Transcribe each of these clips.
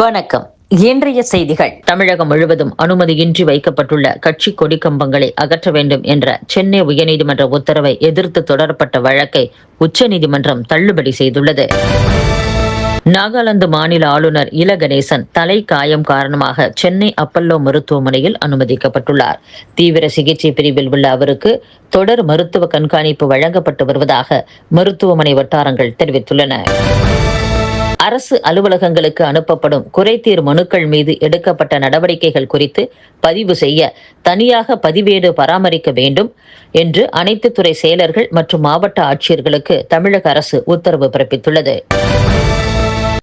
வணக்கம். இன்றைய செய்திகள். தமிழகம் முழுவதும் அனுமதியின்றி வைக்கப்பட்டுள்ள கட்சி கொடி கம்பங்களை அகற்ற வேண்டும் என்ற சென்னை உயர்நீதிமன்ற உத்தரவை எதிர்த்து தொடரப்பட்ட வழக்கை உச்சநீதிமன்றம் தள்ளுபடி செய்துள்ளது. நாகாலாந்து மாநில ஆளுநர் இல கணேசன் தலை காயம் காரணமாக சென்னை அப்பல்லோ மருத்துவமனையில் அனுமதிக்கப்பட்டுள்ளார். தீவிர சிகிச்சை பிரிவில் உள்ள அவருக்கு தொடர் மருத்துவ கண்காணிப்பு வழங்கப்பட்டு வருவதாக மருத்துவமனை வட்டாரங்கள் தெரிவித்துள்ளன. அரசு அலுவலகங்களுக்கு அனுப்பப்படும் குறைதீர் மனுக்கள் மீது எடுக்கப்பட்ட நடவடிக்கைகள் குறித்து பதிவு செய்ய தனியாக பதிவேடு பராமரிக்க வேண்டும் என்று அனைத்து துறை செயலர்கள் மற்றும் மாவட்ட ஆட்சியர்களுக்கு தமிழக அரசு உத்தரவு பிறப்பித்துள்ளது.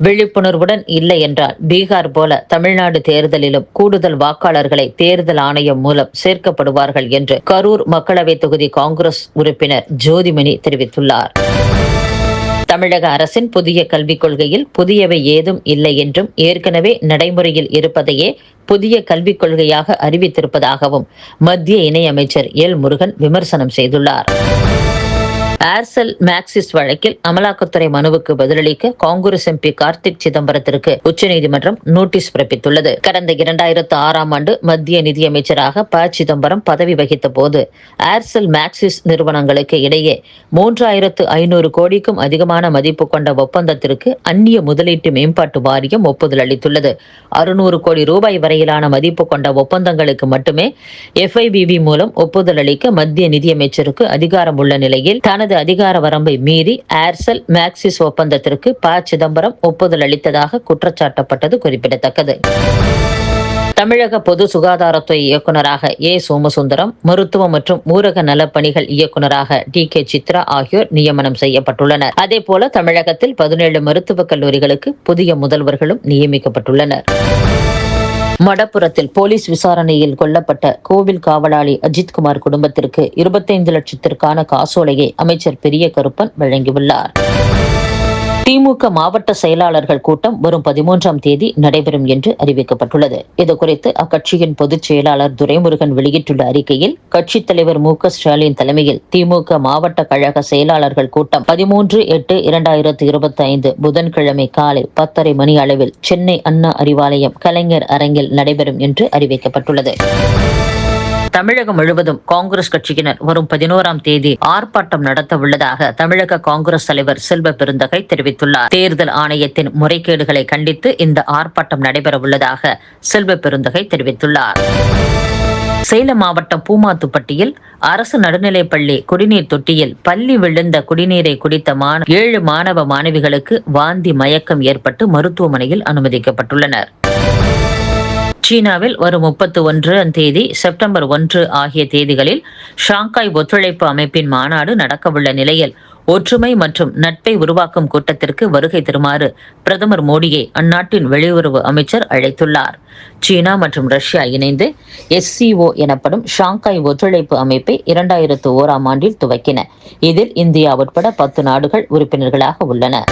விழிப்புணர்வுடன் இல்லை என்றால் பீகார் போல தமிழ்நாடு தேர்தலிலும் கூடுதல் வாக்காளர்களை தேர்தல் ஆணையம் மூலம் சேர்க்கப்படுவார்கள் என்று கரூர் மக்களவைத் தொகுதி காங்கிரஸ் உறுப்பினர் ஜோதிமணி தெரிவித்துள்ளார். தமிழக அரசின் புதிய கல்விக் கொள்கையில் புதியவை ஏதும் இல்லை என்றும் ஏற்கனவே நடைமுறையில் இருப்பதையே புதிய கல்விக் கொள்கையாக அறிவித்திருப்பதாகவும் மத்திய இணையமைச்சர் எல் முருகன் விமர்சனம் செய்துள்ளார். ஏர்செல் மேக்சிஸ் வழக்கில் அமலாக்கத்துறை மனுவுக்கு பதிலளிக்க காங்கிரஸ் எம்பி கார்த்திக் சிதம்பரத்திற்கு உச்சநீதிமன்றம் நோட்டீஸ் பிறப்பித்துள்ளது. கடந்த இரண்டாயிரத்து ஆறாம் ஆண்டு மத்திய நிதியமைச்சராக ப. சிதம்பரம் பதவி வகித்த போது ஏர்செல் மேக்சிஸ் நிறுவனங்களுக்கு இடையே மூன்றாயிரத்து ஐநூறு கோடிக்கும் அதிகமான மதிப்பு கொண்ட ஒப்பந்தத்திற்கு அந்நிய முதலீட்டு மேம்பாட்டு வாரியம் ஒப்புதல் அளித்துள்ளது. அறுநூறு கோடி ரூபாய் வரையிலான மதிப்பு கொண்ட ஒப்பந்தங்களுக்கு மட்டுமே எஃப்ஐபிபி மூலம் ஒப்புதல் அளிக்க மத்திய நிதியமைச்சருக்கு அதிகாரம் உள்ள நிலையில் தனது தனது அதிகார வரம்பை மீறி ஏர்செல் மேக்சிஸ் ஒப்பந்தத்திற்கு ப. சிதம்பரம் ஒப்புதல் அளித்ததாக குற்றச்சாட்டப்பட்டது குறிப்பிடத்தக்கது. தமிழக பொது சுகாதாரத்துறை இயக்குநராக ஏ. சோமசுந்தரம் மருத்துவ மற்றும் ஊரக நலப்பணிகள் இயக்குநராக டி. கே. சித்ரா ஆகியோர் நியமனம் செய்யப்பட்டுள்ளனர். அதேபோல தமிழகத்தில் பதினேழு மருத்துவக் கல்லூரிகளுக்கு புதிய முதல்வர்களும் நியமிக்கப்பட்டுள்ளனர். மடப்புறத்தில் போலீஸ் விசாரணையில் கொல்லப்பட்ட கோவில் காவலாளி அஜித்குமார் குடும்பத்திற்கு இருபத்தைந்து லட்சத்திற்கான காசோலையை அமைச்சர் பெரிய கருப்பன் வழங்கியுள்ளார். திமுக மாவட்ட செயலாளர்கள் கூட்டம் வரும் பதிமூன்றாம் தேதி நடைபெறும் என்று அறிவிக்கப்பட்டுள்ளது. இதுகுறித்து அக்கட்சியின் பொதுச் செயலாளர் துரைமுருகன் வெளியிட்டுள்ள அறிக்கையில் கட்சித் தலைவர் மு. ஸ்டாலின் தலைமையில் திமுக மாவட்ட கழக செயலாளர்கள் கூட்டம் பதிமூன்று எட்டு இரண்டாயிரத்தி இருபத்தி ஐந்து புதன்கிழமை காலை பத்தரை மணி அளவில் சென்னை அண்ணா அறிவாலயம் கலைஞர் அரங்கில் நடைபெறும் என்று அறிவிக்கப்பட்டுள்ளது. தமிழகம் முழுவதும் காங்கிரஸ் கட்சியினர் வரும் பதினோராம் தேதி ஆர்ப்பாட்டம் நடத்த உள்ளதாக தமிழக காங்கிரஸ் தலைவர் செல்வ பெருந்தகை தெரிவித்துள்ளார். தேர்தல் ஆணையத்தின் முறைகேடுகளை கண்டித்து இந்த ஆர்ப்பாட்டம் நடைபெற உள்ளதாக செல்வ பெருந்தகை தெரிவித்துள்ளார். சேலம் மாவட்டம் பூமாத்துப்பட்டியில் அரசு நடுநிலைப்பள்ளி குடிநீர் தொட்டியில் பள்ளி விழுந்த குடிநீரை குடித்த ஏழு மாணவ மாணவிகளுக்கு வாந்தி மயக்கம் ஏற்பட்டு மருத்துவமனையில் அனுமதிக்கப்பட்டுள்ளனர். சீனாவில் வரும் முப்பத்து ஒன்று தேதி செப்டம்பர் ஒன்று ஆகிய தேதிகளில் ஷாங்காய் ஒத்துழைப்பு அமைப்பின் மாநாடு நடக்கவுள்ள நிலையில் ஒற்றுமை மற்றும் நட்பை உருவாக்கும் கூட்டத்திற்கு வருகை தருமாறு பிரதமர் மோடியை அந்நாட்டின் வெளியுறவு அமைச்சர் அழைத்துள்ளார். சீனா மற்றும் ரஷ்யா இணைந்து எஸ்சிஓ எனப்படும் ஷாங்காய் ஒத்துழைப்பு அமைப்பை இரண்டாயிரத்து ஓராம் ஆண்டில் துவக்கின. இதில் இந்தியா உட்பட பத்து நாடுகள் உறுப்பினர்களாக உள்ளன.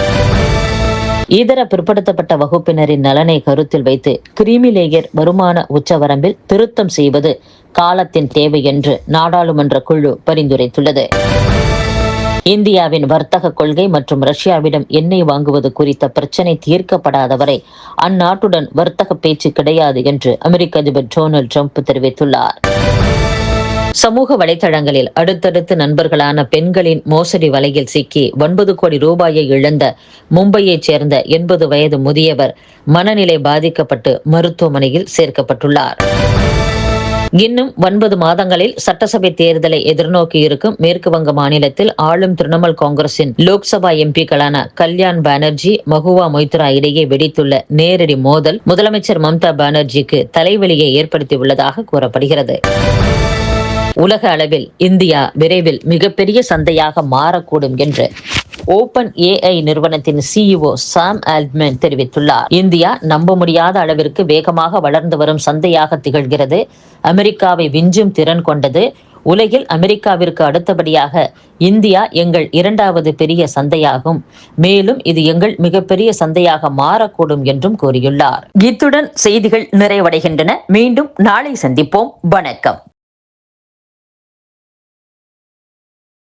இதர பிற்படுத்தப்பட்ட வகுப்பினரின் நலனை கருத்தில் வைத்து கிரிமிலேயர் வருமான உச்சவரம்பில் திருத்தம் செய்வது காலத்தின் தேவை என்று நாடாளுமன்ற குழு பரிந்துரைத்துள்ளது. இந்தியாவின் வர்த்தக கொள்கை மற்றும் ரஷ்யாவிடம் எண்ணெய் வாங்குவது குறித்த பிரச்சினை தீர்க்கப்படாதவரை அந்நாட்டுடன் வர்த்தக பேச்சு கிடையாது என்று அமெரிக்க அதிபர் டொனால்டு ட்ரம்ப் தெரிவித்துள்ளார். சமூக வலைதளங்களில் அடுத்தடுத்து நண்பர்களான பெண்களின் மோசடி வலையில் சிக்கி ஒன்பது கோடி ரூபாயை இழந்த மும்பையைச் சேர்ந்த எண்பது வயது முதியவர் மனநிலை பாதிக்கப்பட்டு மருத்துவமனையில் சேர்க்கப்பட்டுள்ளார். இன்னும் ஒன்பது மாதங்களில் சட்டசபை தேர்தலை எதிர்நோக்கி இருக்கும் மேற்கு வங்க மாநிலத்தில் ஆளும் திரிணாமுல் காங்கிரசின் லோக்சபா எம்பிக்களான கல்யாண் பானர்ஜி மகுவா மொய்த்ரா இடையே வெடித்துள்ள நேரடி மோதல் முதலமைச்சர் மம்தா பானர்ஜிக்கு தலைவலியை ஏற்படுத்தியுள்ளதாக கூறப்படுகிறது. உலக அளவில் இந்தியா விரைவில் மிகப்பெரிய சந்தையாக மாறக்கூடும் என்று ஓபன் ஏஐ நிறுவனத்தின் சிஇஓ சாம் ஆல்ட்மேன் தெரிவித்துள்ளார். இந்தியா நம்ப முடியாத அளவிற்கு வேகமாக வளர்ந்து வரும் சந்தையாக திகழ்கிறது. அமெரிக்காவை விஞ்சும் திறன் கொண்டது. உலகில் அமெரிக்காவிற்கு அடுத்தபடியாக இந்தியா எங்கள் இரண்டாவது பெரிய சந்தையாகும். மேலும் இது எங்கள் மிகப்பெரிய சந்தையாக மாறக்கூடும் என்றும் கூறியுள்ளார். இத்துடன் செய்திகள் நிறைவடைகின்றன. மீண்டும் நாளை சந்திப்போம். வணக்கம்.